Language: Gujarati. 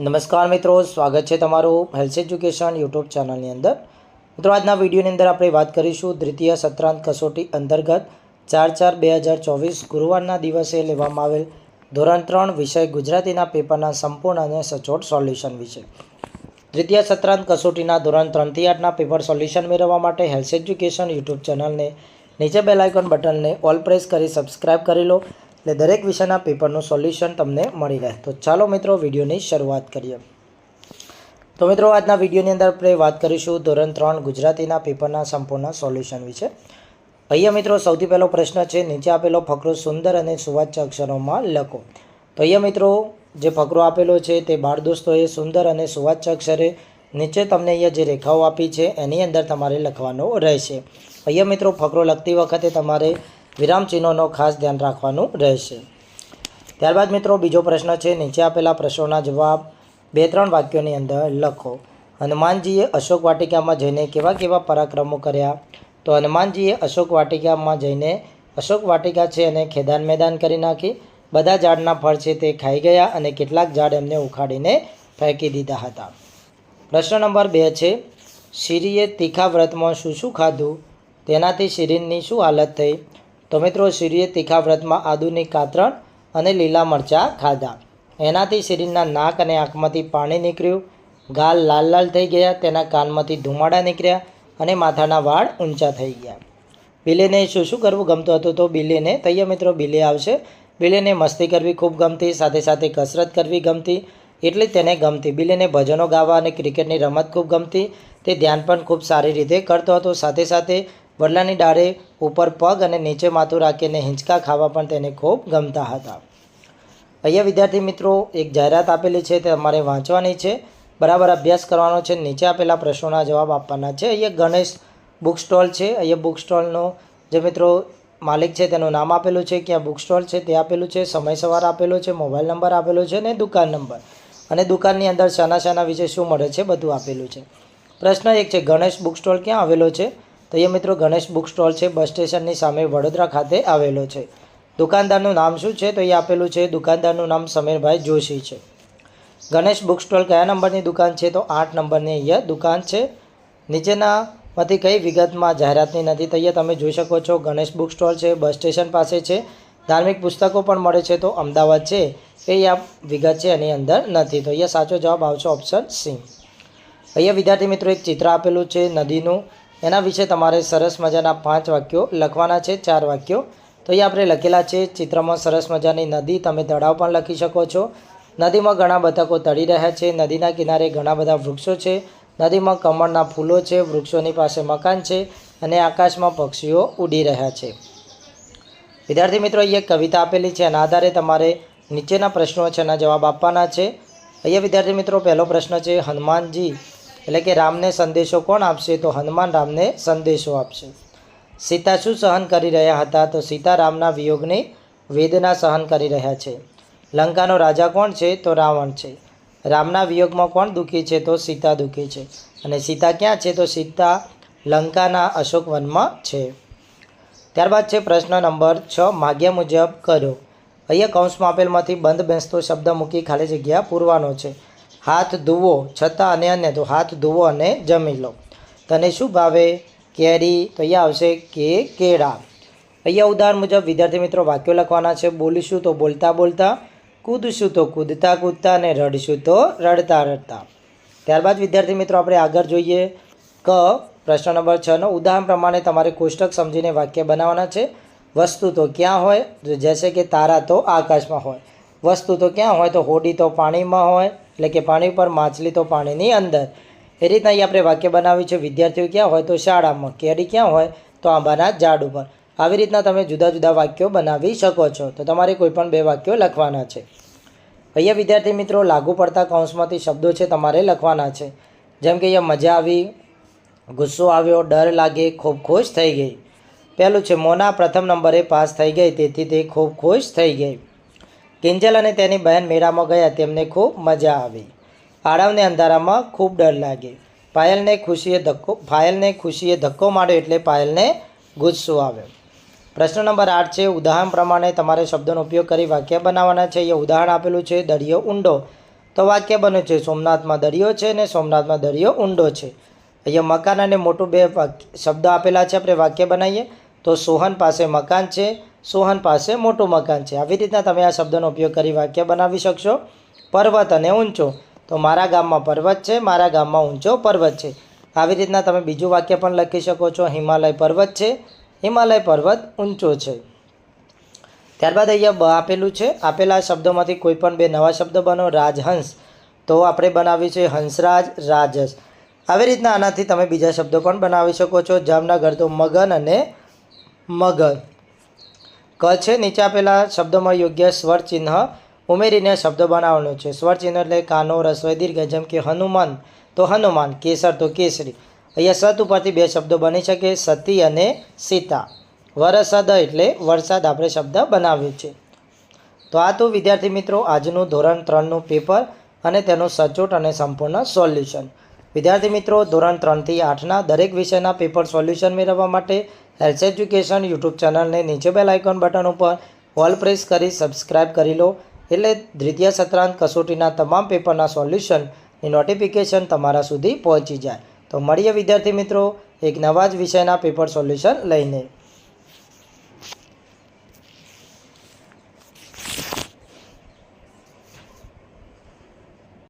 નમસ્કાર મિત્રો, સ્વાગત છે તમારું હેલ્થ એજ્યુકેશન યુટ્યુબ ચેનલની અંદર. મિત્રો, આજના વિડીયોની અંદર આપણે વાત કરીશું દ્વિતીય સત્રાંત કસોટી અંતર્ગત ચાર ચાર બે હજાર ચોવીસ ગુરુવારના દિવસે લેવામાં આવેલ ધોરણ ત્રણ વિષય ગુજરાતીના પેપરના સંપૂર્ણ અને સચોટ સોલ્યુશન વિશે. દ્વિતીય સત્રાંત કસોટીના ધોરણ ત્રણથી આઠના પેપર સોલ્યુશન મેળવવા માટે હેલ્થ એજ્યુકેશન યુટ્યુબ ચેનલને નીચે બેલાઇકોન બટનને ઓલ પ્રેસ કરી સબસ્ક્રાઇબ કરી લો. એટલે દરેક વિષયના પેપરનું સોલ્યુશન તમને મળી રહે. તો ચાલો મિત્રો વિડીયોની શરૂઆત કરીએ. તો મિત્રો આજના વિડીયોની અંદર આપણે વાત કરીશું ધોરણ ત્રણ ગુજરાતીના પેપરના સંપૂર્ણ સોલ્યુશન વિશે. અહીંયા મિત્રો સૌથી પહેલો પ્રશ્ન છે, નીચે આપેલો ફકરો સુંદર અને સુવાચ્ય અક્ષરોમાં લખો. તો અહીંયા મિત્રો જે ફકરો આપેલો છે તે બાળ દોસ્તોએ સુંદર અને સુવાચ્ય અક્ષરે નીચે તમને અહીંયા જે રેખાઓ આપી છે, એની અંદર તમારે લખવાનો રહેશે. અહીંયા મિત્રો ફકરો લખતી વખતે તમારે વિરામ ચિહ્નોનો ખાસ ધ્યાન રાખવાનું રહેશે. ત્યારબાદ મિત્રો, બીજો પ્રશ્ન છે, નીચે આપેલા પ્રશ્નોના જવાબ બે ત્રણ વાક્યોની અંદર લખો. હનુમાનજીએ અશોક વાટિકામાં જઈને કેવા કેવા પરાક્રમો કર્યા? તો હનુમાનજીએ અશોક વાટિકામાં જઈને અશોક વાટિકા છે અને ખેદાન મેદાન કરી નાખી. બધા ઝાડના ફળ છે તે ખાઈ ગયા અને કેટલાક ઝાડ એમને ઉખાડીને ફેંકી દીધા હતા. પ્રશ્ન નંબર બે છે, શિરીએ તીખા વ્રતમાં શું શું ખાધું? તેનાથી શિરીનની શું હાલત થઈ? તો મિત્રો, શિરીએ તીખા વ્રતમાં આદુની કાતરણ અને લીલા મરચાં ખાધા. એનાથી શિરીનના નાક અને આંખમાંથી પાણી નીકળ્યું. ગાલ લાલ લાલ થઈ ગયા, તેના કાનમાંથી ધુમાડા નીકળ્યા અને માથાના વાળ ઊંચા થઈ ગયા. બિલેને શું શું કરવું ગમતું હતું તો બિલેને તૈયાર મિત્રો, બિલે આવશે. બિલેને મસ્તી કરવી ખૂબ ગમતી, સાથે સાથે કસરત કરવી ગમતી, એટલે તેને ગમતી. બિલેને ભજનો ગાવા અને ક્રિકેટની રમત ખૂબ ગમતી. તે ધ્યાન પણ ખૂબ સારી રીતે કરતો હતો. સાથે સાથે વડલાની ડાળે ઉપર પગ અને નીચે માથું રાખીને હિંચકા ખાવા પણ તેને ખૂબ ગમતા હતા. અહીંયા વિદ્યાર્થી મિત્રો, એક જાહેરાત આપેલી છે તે અમારે વાંચવાની છે. બરાબર અભ્યાસ કરવાનો છે. નીચે આપેલા પ્રશ્નોના જવાબ આપવાના છે. અહીંયા ગણેશ બુક સ્ટોલ છે. અહીંયા બુક સ્ટોલનો જે મિત્રો માલિક છે તેનું નામ આપેલું છે. ક્યાં બુક સ્ટોલ છે તે આપેલું છે. સમય સવાર આપેલો છે. મોબાઈલ નંબર આપેલો છે અને દુકાન નંબર. અને દુકાનની અંદર શાના શાના વિશે શું મળે છે બધું આપેલું છે. પ્રશ્ન એક છે, ગણેશ બુક સ્ટોલ ક્યાં આવેલો છે? તો એ મિત્રો ગણેશ બુક સ્ટોલ છે બસ સ્ટેશનની સામે વડોદરા ખાતે આવેલો છે. દુકાનદારનું નામ શું છે? તો એ આપેલું છે, દુકાનદારનું નામ સમીરભાઈ જોશી છે. ગણેશ બુક સ્ટોલ કયા નંબરની દુકાન છે? તો આઠ નંબરની અહીંયા દુકાન છે. નીચેનામાંથી કઈ વિગતમાં જાહેરાતની નથી તો તમે જોઈ શકો છો. ગણેશ બુક સ્ટોલ છે બસ સ્ટેશન પાસે છે. ધાર્મિક પુસ્તકો પણ મળે છે, તો અમદાવાદ છે. એ આ વિગત છે એની અંદર નથી. તો અહીંયા સાચો જવાબ આવશે ઓપ્શન સી અહીંયા વિદ્યાર્થી મિત્રો એક ચિત્ર આપેલું છે, નદીનું. એના વિશે તમારે સરસ મજાના પાંચ વાક્યો લખવાના છે, ચાર વાક્યો. તો અહીંયા આપણે લખેલા છે, ચિત્રમાં સરસ મજાની નદી તમે તળાવ પણ લખી શકો છો. નદીમાં ઘણા બતકો તળી રહ્યા છે, નદીના કિનારે ઘણા બધા વૃક્ષો છે. નદીમાં કમળના ફૂલો છે, વૃક્ષોની પાસે મકાન છે અને આકાશમાં પક્ષીઓ ઉડી રહ્યા છે. વિદ્યાર્થી મિત્રો, અહીંયા કવિતા આપેલી છે, એના આધારે તમારે નીચેના પ્રશ્નો છે એના જવાબ આપવાના છે. અહીંયા વિદ્યાર્થી મિત્રો, પહેલો પ્રશ્ન છે, હનુમાનજી એટલે કે રામને સંદેશો કોણ આપશે? તો હનુમાન રામને સંદેશો આપશે. સીતા શું સહન કરી રહ્યા હતા? તો સીતા રામના વિયોગની વેદના સહન કરી રહ્યા છે. લંકાનો રાજા કોણ છે? તો રાવણ છે. રામના વિયોગમાં કોણ દુઃખી છે? તો સીતા દુઃખી છે. અને સીતા ક્યાં છે? તો સીતા લંકાના અશોક વનમાં છે. ત્યારબાદ છે પ્રશ્ન નંબર છ. માગ્યા મુજબ કરો. અહીંયા કૌંસમાં આપેલમાંથી બંધ બેસતો શબ્દ મૂકી ખાલી જગ્યા પૂરવાનો છે. હાથ ધુવો છતાં અને અન્ય તો હાથ ધુવો અને જમી લો. તને શું ભાવે? કેરી તો અહીંયા આવશે કે કેળા? અહીંયા ઉદાહરણ મુજબ, વિદ્યાર્થી મિત્રો, વાક્યો લખવાના છે. બોલીશું તો બોલતા બોલતા, કૂદશું તો કૂદતા કૂદતા અને રડશું તો રડતા રડતા. ત્યારબાદ વિદ્યાર્થી મિત્રો, આપણે આગળ જોઈએ. ક, પ્રશ્ન નંબર છનો ઉદાહરણ પ્રમાણે તમારે કોષ્ટક સમજીને વાક્ય બનાવવાના છે. વસ્તુ તો ક્યાં હોય? જૈસે કે તારા તો આકાશમાં હોય. વસ્તુ તો ક્યાં હોય? તો હોડી તો પાણીમાં હોય. એટલે કે પાણી પર માછલી તો પાણીની અંદર. એ રીતના અહીં આપણે વાક્ય બનાવ્યું છે, વિદ્યાર્થીઓ ક્યાં હોય તો શાળામાં, કેરી ક્યાં હોય તો આંબાના ઝાડ ઉપર. આવી રીતના તમે જુદા જુદા વાક્યો બનાવી શકો છો. તો તમારે કોઈ પણ બે વાક્યો લખવાના છે. અહીંયા વિદ્યાર્થી મિત્રો, લાગુ પડતા કૌંસમાંથી શબ્દો છે તમારે લખવાના છે. જેમ કે અહીંયા મજા આવી, ગુસ્સો આવ્યો, ડર લાગે, ખૂબ ખુશ થઈ ગઈ. પહેલું છે, મોના પ્રથમ નંબરે પાસ થઈ ગઈ, તેથી તે ખૂબ ખુશ થઈ ગઈ. કિંજલ અને તેની બહેન મેળામાં ગયા, તેમને ખૂબ મજા આવી. આળવને અંધારામાં ખૂબ ડર લાગે. પાયલને ખુશીએ ધક્કો, પાયલને ખુશીએ ધક્કો માર્યો એટલે પાયલને ગુસ્સો આવ્યો. પ્રશ્ન નંબર આઠ છે, ઉદાહરણ પ્રમાણે તમારે શબ્દોનો ઉપયોગ કરી વાક્ય બનાવવાના છે. એ ઉદાહરણ આપેલું છે, દરિયો ઊંડો. તો વાક્ય બન્યું છે, સોમનાથમાં દરિયો છે અને સોમનાથમાં દરિયો ઊંડો છે. અહીંયા મકાન અને મોટું બે શબ્દ આપેલા છે, આપણે વાક્ય બનાવીએ. તો સોહન પાસે મકાન છે સોહન પાસે મોટું મકાન છે. આવી રીતના તમે આ શબ્દનો ઉપયોગ કરી વાક્ય બનાવી શકશો. પર્વત અને ઊંચો. તો મારા ગામમાં પર્વત છે, મારા ગામમાં ઊંચો પર્વત છે. આવી રીતના તમે બીજું વાક્ય પણ લખી શકો છો. હિમાલય પર્વત છે, હિમાલય પર્વત ઊંચો છે. ત્યારબાદ અહીંયા બ આપેલું છે. આપેલા શબ્દોમાંથી કોઈ પણ બે નવા શબ્દ બનો. રાજહંસ. તો આપણે બનાવ્યું છે હંસરાજ રાજસ. આવી રીતના આનાથી તમે બીજા શબ્દો પણ બનાવી શકો છો. જામનગર તો મગન અને મગન ક છે, નીચે આપેલા શબ્દોમાં યોગ્ય સ્વર ચિહ્ન ઉમેરીને શબ્દ બનાવવાનો છે. સ્વર ચિહ્ન એટલે કાનો રસવય દીર્ઘ, જેમ કે હનુમાન, તો હનુમાન, કેસર, તો કેસરી. અહીંયા સત ઉપરથી બે શબ્દો બની શકે, સતી અને સીતા. વરસદ એટલે વરસાદ આપણે શબ્દ બનાવ્યો છે. તો આ તો વિદ્યાર્થી મિત્રો આજનું ધોરણ ત્રણનું પેપર અને તેનું સચોટ અને સંપૂર્ણ સોલ્યુશન. વિદ્યાર્થી મિત્રો, ધોરણ ત્રણથી આઠના દરેક વિષયના પેપર સોલ્યુશન મેળવવા માટે હેલ્થ એજ્યુકેશન યુટ્યુબ ચેનલને નીચે બેલ આઇકોન બટન ઉપર ઓલ પ્રેસ કરી સબસ્ક્રાઇબ કરી લો. એટલે દ્વિતીય સત્રાંત કસોટીના તમામ પેપરના સોલ્યુશનની નોટિફિકેશન તમારા સુધી પહોંચી જાય. તો મળીએ વિદ્યાર્થી મિત્રો, એક નવા જ વિષયના પેપર સોલ્યુશન લઈને.